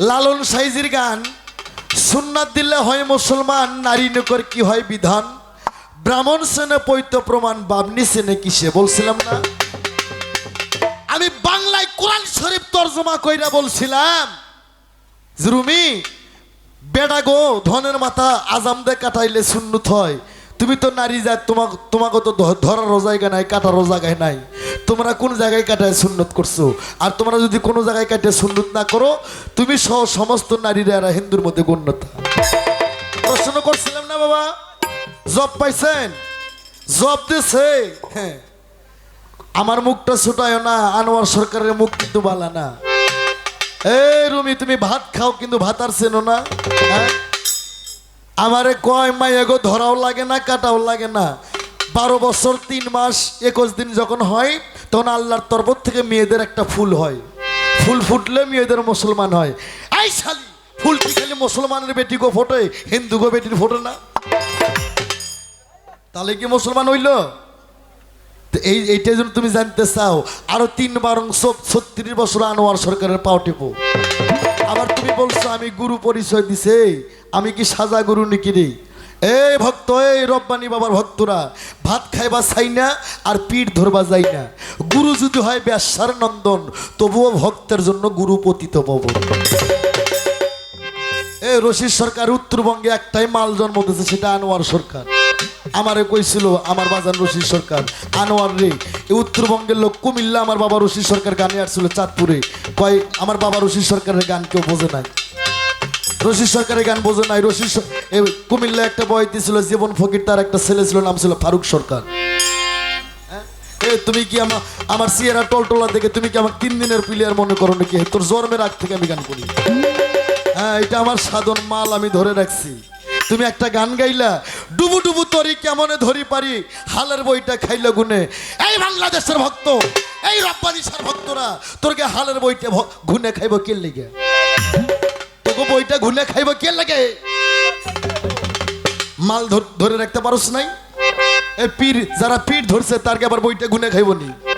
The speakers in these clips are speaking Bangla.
লালন সাইজির গান। সুন্নাত দিলে হয় মুসলমান, নারী নকর কি হয় বিধান? ব্রাহ্মণ সেনে পৈত প্রমাণ, বাবনি সেনে কিসে বলছিলাম না? আমি বাংলায় কোরআন শরীফ তর্জমা কইরা বলছিলাম। জরুমি বেডা গো, ধনের মাথা আজাম দে কাটাইলে সুন্নত হয়। তুমি তো নারী যা তোমাক, তোমাকে তো ধ- ধরারও জায়গা নাই কাটারও জায়গায় নাই। তোমরা কোন জায়গায় কাটায় সুন্নত করছ? আর তোমরা যদি কোনো জায়গায় কাটে সুন্নত না করো, তুমি সহ সমস্ত নারীরা হিন্দুর মধ্যে গণ্যতা। প্রশ্ন করছিলাম না বাবা? জব পাইছেন? জব দিছে? হ্যাঁ। আমার মুখটা ছোটায় না, আনোয়ার সরকারের মুখ কিন্তু বালা না। এই রুমি, তুমি ভাত খাও, কিন্তু ভাত আর চেনো না হ্যাঁ? আমারে কয় মাই এগো ধরাও লাগে না, কাটাও লাগে না। বারো বছর, তিন মাস, একুশ দিন যখন হয়, তখন আল্লাহর তরফ থেকে মেয়েদের একটা ফুল হয়। ফুল ফুটলে মেয়েদের মুসলমান হয়। এই শালি ফুল কি মুসলমানের বেটি গো ফোটে, হিন্দু গো বেটির ফোটে না। তাহলে কি মুসলমান হইল? এই, এইটা যদি তুমি জানতে চাও, আরও তিন বরং ছত্রিশ বছর আনোয়ার সরকারের পাও টিপো। আবার তুমি বলছো, আমি গুরু পরিচয় দিছে, আমি কি সাজা গুরু নাকি রে? এই ভক্ত, এই রব্বানি বাবার ভক্তরা, ভাত খাইবা চাই না আর পিঠ ধরবা যাই না। গুরু যদি হয় ব্যাসার নন্দন, তবুও ভক্তের জন্য গুরু পতিত পবন এ রশিদ সরকার উত্তরবঙ্গে একটাই মাল জন্ম দিয়েছে, সেটা আনোয়ার সরকার। আমারে কইছিল, আমার বাজান রশিদ সরকার, আনোয়ার রে। উত্তরবঙ্গের লোক কুমিল্লা, আমার বাবা রশিদ সরকার গানে আসছিল চাঁদপুরে। কয়, আমার বাবা রশিদ সরকারের গান কেউ বোঝে নাই। রশিদ সরকারের গান বোঝে নাই। রশিদ কুমিল্লা একটা বই দিয়েছিল, জীবন ফকির, তার একটা ছেলে ছিল, নাম ছিল ফারুক সরকার। হ্যাঁ? তুমি কি আমার আমার সিয়েরা টলটোলা দেখে তুমি কি আমার তিন দিনের প্লেয়ার মনে করো নাকি? তোর জন্মের আগ থেকে আমি গান করি। হ্যাঁ এটা আমার সাধন মাল আমি ধরে রাখছি। তুমি একটা গান গাইলা, ডুবু ডুবু তরি কেমনে ধরি পারি, হালের বইটা খাইলে গুনে। এই বাংলাদেশের ভক্ত, এই রব্বানিসার ভক্তরা, তোরকে হালের বইটা ঘুনে খাইব কে লেগে? তোকে বইটা ঘুনে খাইব কে লাগে? মাল ধর- রাখতে পারোস নাই? এ পীর, যারা পীর ধরছে, তারকে আবার বইটা গুনে খাইব নি।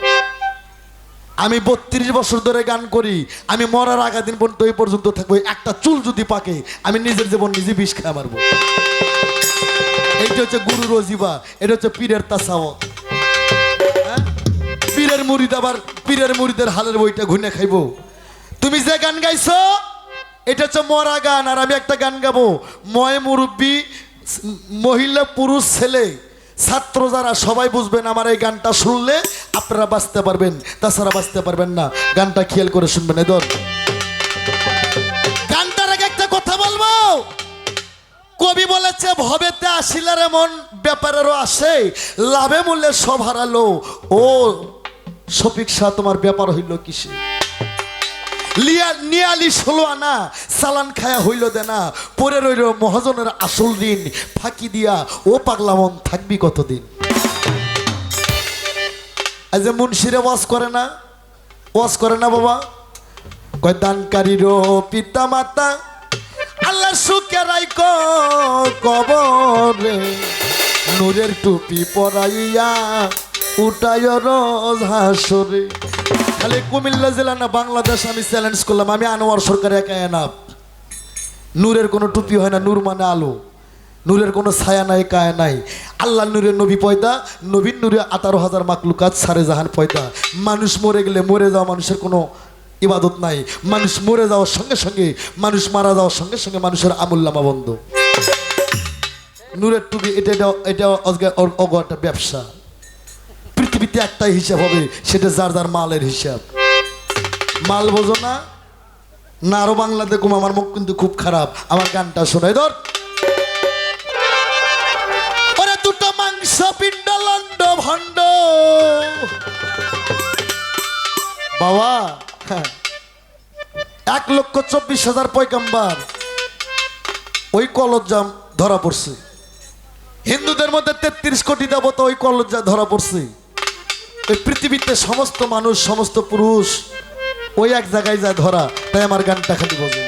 আমি বত্রিশ বছর ধরে গান করি, আমি মরার আগা দিন পর্যন্ত, এই পর্যন্ত থাকব একটা চুল যদি পাকে, আমি নিজের জীবন নিজে বিষ খেয়ে মারবো। এইটা হচ্ছে গুরু রজিবা, এটা হচ্ছে পীরের তাসাওয়াত। হ্যাঁ? পীরের মুরিদ আবার, পীরের মুড়িদের হালের বইটা ঘুনে খাইবো। তুমি যে গান গাইছো, এটা হচ্ছে মরা গান, আর আমি একটা গান গাবো। ময় মুরব্বী, মহিলা পুরুষ ছেলে ছাত্র যারা সবাই বুঝবেন আমার এই গানটা শুনলে আপনারা বাঁচতে পারবেন, তাছাড়া বাঁচতে পারবেন না। গানটা খেয়াল করে শুনবেন এদর গানটার আগে একটা কথা বলব। কবি বলেছে, ভবেতে আসিলার এমন ব্যাপারেরও আসে, লাভে মূল্যে সব হারালো। ও শফিক শাহ, তোমার ব্যাপার হইল কিসে? লিয়া নিয়ালি ষোলো আনা সালান খায়া হইল দেনা পরে রইল মহাজনের আসল দিন ফাঁকি দিয়া ও পাগলামন থাকবি কতদিন? এই যে মুন্সিরে ওয়াজ করে না? ওয়াজ করে না বাবা? কয় দানকারীর পিতা মাতা আল্লাহ সুখে রাইক কবরে। নূরের টুপি পরাইয়া উঠায় রোজ হাসরে। খালি কুমিল্লা জেলা না, বাংলাদেশ আমি চ্যালেঞ্জ করলাম। আমি আনোয়ার সরকার একা এনাফ নূরের কোনো টুপি হয় না, নূর মানে আলো। নূরের কোনো ছায়া নাই, কায়া নাই। আল্লাহ নূরের নবী পয়দা নবীন নূরে আঠারো হাজার মাকলুকাত সারে জাহান পয়দা। মানুষ মরে গেলে মরে যাওয়া মানুষের কোনো ইবাদত নাই। মানুষ মরে যাওয়ার সঙ্গে সঙ্গে, মানুষ মারা যাওয়ার সঙ্গে সঙ্গে মানুষের আমুল্লামা বন্ধ। নূরের টুপি, এটা এটা অগ একটা ব্যবসা। পৃথিবীতে একটাই হিসাব হবে, সেটা যার যার মালের হিসাব। মাল বোঝো না না আরও বাংলা দেখুম আমার মুখ কিন্তু খুব খারাপ। আমার গানটা শোনাই ধর। ওরে দুটো মাংস পিণ্ড লন্ড ভণ্ড। বাবা হ্যাঁ, এক লক্ষ চব্বিশ হাজার পয়গাম্বার। ওই কলজাম ধরা পড়ছে। হিন্দুদের মধ্যে তেত্রিশ কোটি দেবতা ওই কলজা ধরা পড়ছে। এই পৃথিবীতে সমস্ত মানুষ সমস্ত পুরুষ ওই এক জায়গায় যায় ধরা, তাই আমার গানটা খালি বোঝে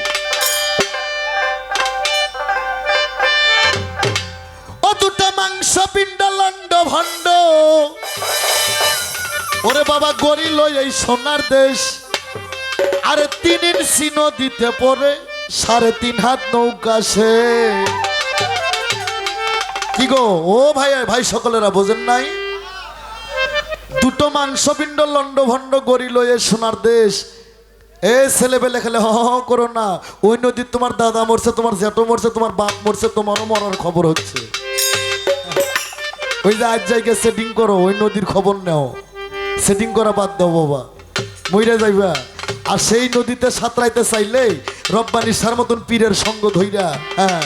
ও দুটা মাংস পিণ্ড লন্ড ভণ্ড। ওরে বাবা গরিল এই সোনার দেশ। আরে তিন ইঞ্চি নদীতে পড়ে সাড়ে তিন হাত নৌকা সে। কি গো? ও ভাই ভাই সকলেরা বোঝেন নাই? দুটো মাংস মাংসপিণ্ড লন্ড ভণ্ড গড়ি লয়ে সোনার দেশ। এ ছেলেবেলে খেলে হ করো না। ওই নদীর তোমার দাদা মরছে, তোমার জ্যাঠো মরছে, তোমার বাপ মরছে, তোমারও মরার খবর হচ্ছে। ওই যে আজ জায়গায় সেটিং করো, ওই নদীর খবর নেও। সেটিং করা বাদ দাও বাবা। মইরা যাইবা। আর সেই নদীতে সাঁতরাইতে চাইলে রব্বানি সার মতন পীরের সঙ্গ ধইরা হ্যাঁ।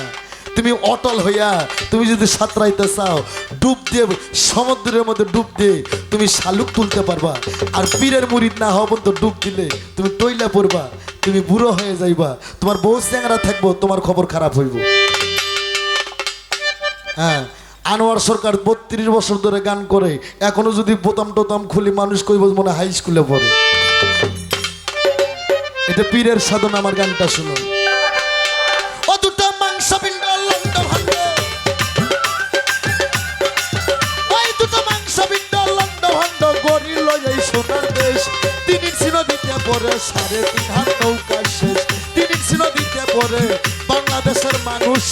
তুমি অটল হইয়া তুমি যদি সাঁতরাইতে চাও, ডুব দিয়ে, সমুদ্রের মধ্যে ডুব দিয়ে তুমি শালুক তুলতে পারবা। আর পীরের মুরিদ না হওয়া পর্যন্ত ডুব দিলে তুমি টইলা পড়বা, তুমি বুড়ো হয়ে যাইবা। তোমার বউ চ্যাংরা থাকব, তোমার খবর খারাপ হইব। হ্যাঁ আনোয়ার সরকার বত্রিশ বছর ধরে গান করে, এখনও যদি বোতাম টোতাম খুলি মানুষ কইব মনে হাই স্কুলে পড়ে। এটা পীরের সাধন, আমার গানটা শুনুন। পড়ে সাড়ে তিন হাত নৌকা শেষ। তিনি নদীতে পরে বাংলাদেশের মানুষ।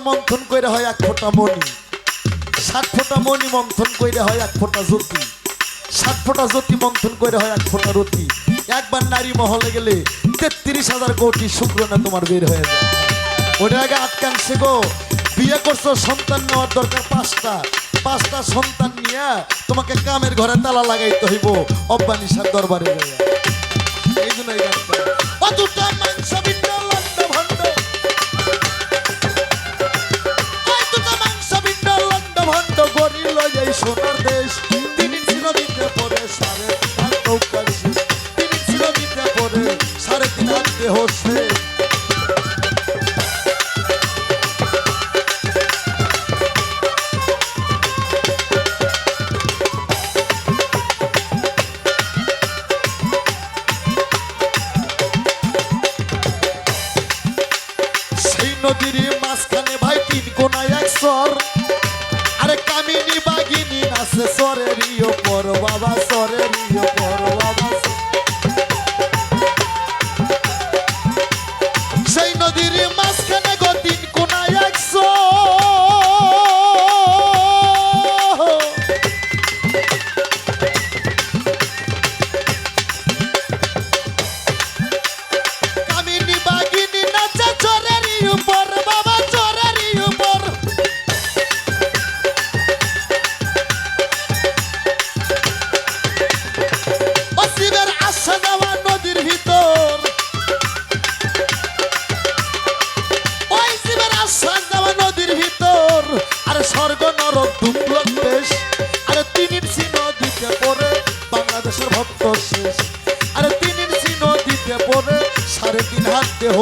মন্থন করে হয় এক ফোঁটা মণি। সাত ফোঁটা মণি মন্থন করে হয় এক ফোঁটা জ্যোতি। সাত ফোঁটা জ্যোতি মন্থন করে হয় এক ফোঁটা রতি। একবার নারী মহলে গেলে তেত্রিশ হাজার কোটি শুক্রনা তোমার বের হয়ে যায়। ওটা আগে আটকানছে গো। বিয়ে করছ, সন্তান নেওয়ার দরকার পাঁচটা। পাঁচটা সন্তান নিয়ে তোমাকে কামের ঘরে তালা লাগাইতে হইব। অব্বানিসার দরবারে। এই জন্য নদীর মাঝখানে ভাই তিন কোনায় এক সর আরে কামিনী বাগিনী নাচে সরের ইয় পর বাবা সরের ওপর। সাড়ে তিন হাত দেহ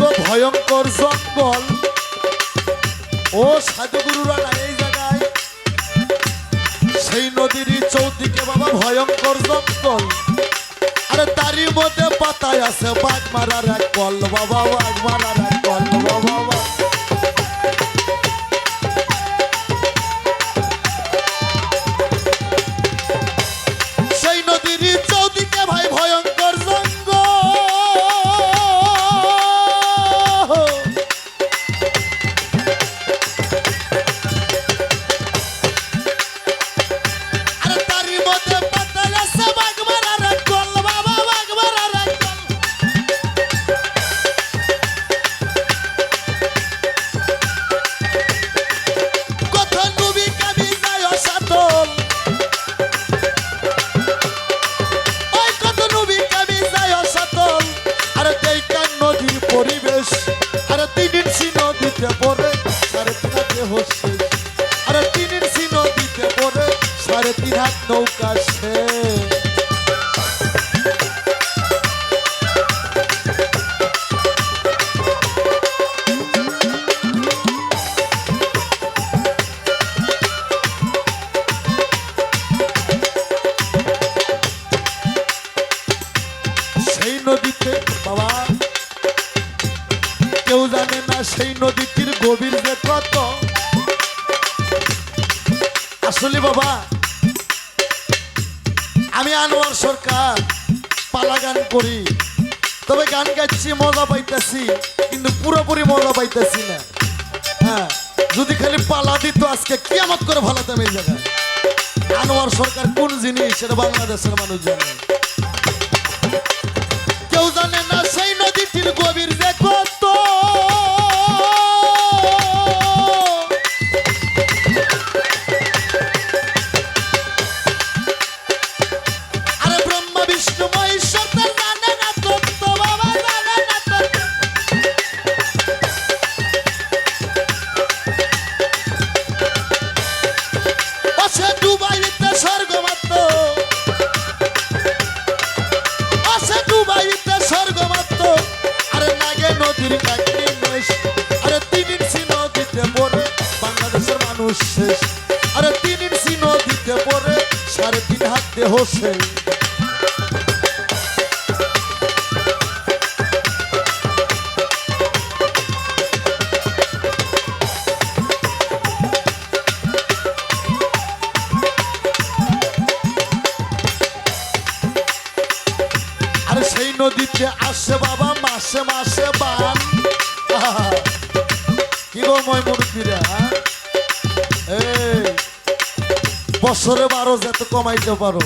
গো ভয়ঙ্কর জঙ্গল। ও সাধুগুরুরা এই জায়গায়। সেই নদীর বাবা ভয়ঙ্কর জঙ্গল। আরে তারই মধ্যে পাতায় আছে বাঘ মারার এক কল বাবা, বাঘ মারার এক কল বাবা সাড়ে তিন হাত নৌকা সে নদীতে, বাবা, কেউ জানে না সেই নদীটির গভীর যে কত আসলে বাবা আমি আনোয়ার সরকার, পালা গান করি। তবে গান গাইছি মজা পাইতেছি, কিন্তু পুরোপুরি মজা পাইতেছি না। হ্যাঁ যদি খালি পালা দিত আজকে, কিয়ামত করে ভালাতাম এই জায়গায়। আনোয়ার সরকার কোন জিনিস, সেটা বাংলাদেশের মানুষ জানে। কেউ জানে না সেই নদীটির গভীর আরে তিন ইঞ্চি নদীতে পড়ে, সাড়ে তিন হাত দেহ সেই নদীতে আসে বাবা, মাসে মাসে বান। কি গো মই মুরব্বীরা বছরে বারো যত কমাইতে পারো।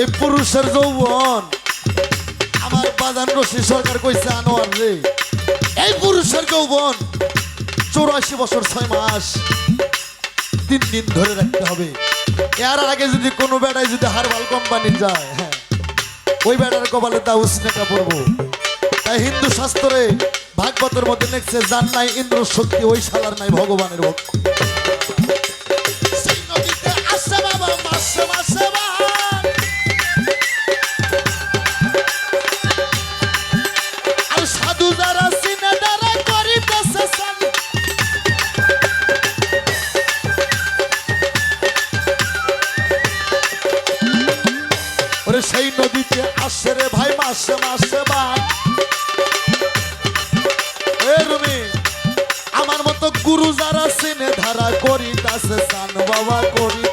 এই পুরুষের যৌবন। আমার বাজান রশি সরকার কইছে আনোয়ার রে। এই পুরুষের যৌবন, চৌরাশি বছর ছয় মাস। তিন দিন ধরে রাখতে হবে। এর আগে যদি কোনো বেড়ায় যদি হারবাল কোম্পানি যায় হ্যাঁ ওই বেড়ার কপালে তা উষ্ণেটা পড়ব। তাই হিন্দু শাস্ত্রে ভাগবতের মধ্যে লিখছে, যার নাই ইন্দ্র শক্তি ওই শালার নাই ভগবানের ভক্ত। মাসে মাসে রুমি আমার মতো গুরু যারা সিনে ধারা করিতাছে সান বাবা করিতাছে।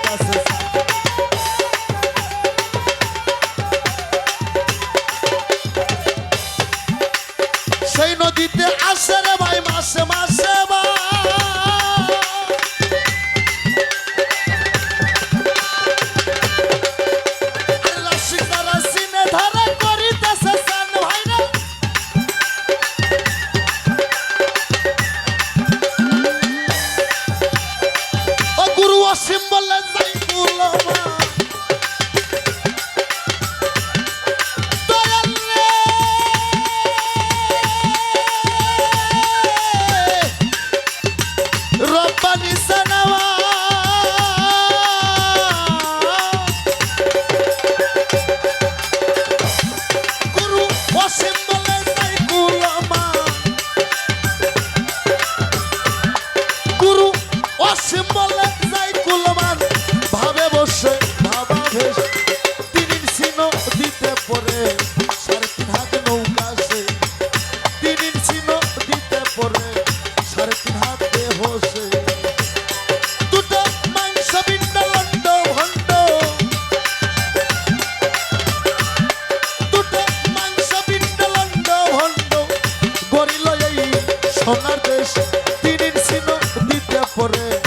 অসীম বলে যাই কুলমান, ভাবে বসে ভাবা ভেস তিন সিনো দিতে পরে সাড়ে তিন হাত নৌকা সে তিন সিনো দিতে পরে সাড়ে তিন হাত দেহ সে দুটো মাংস বিন্দ লন্ড ভণ্ড দুটো মাংস বিন্দ লন্ড ভণ্ড গরিল এই সোনার দেশ তিন ইঞ্চি দিতে পরে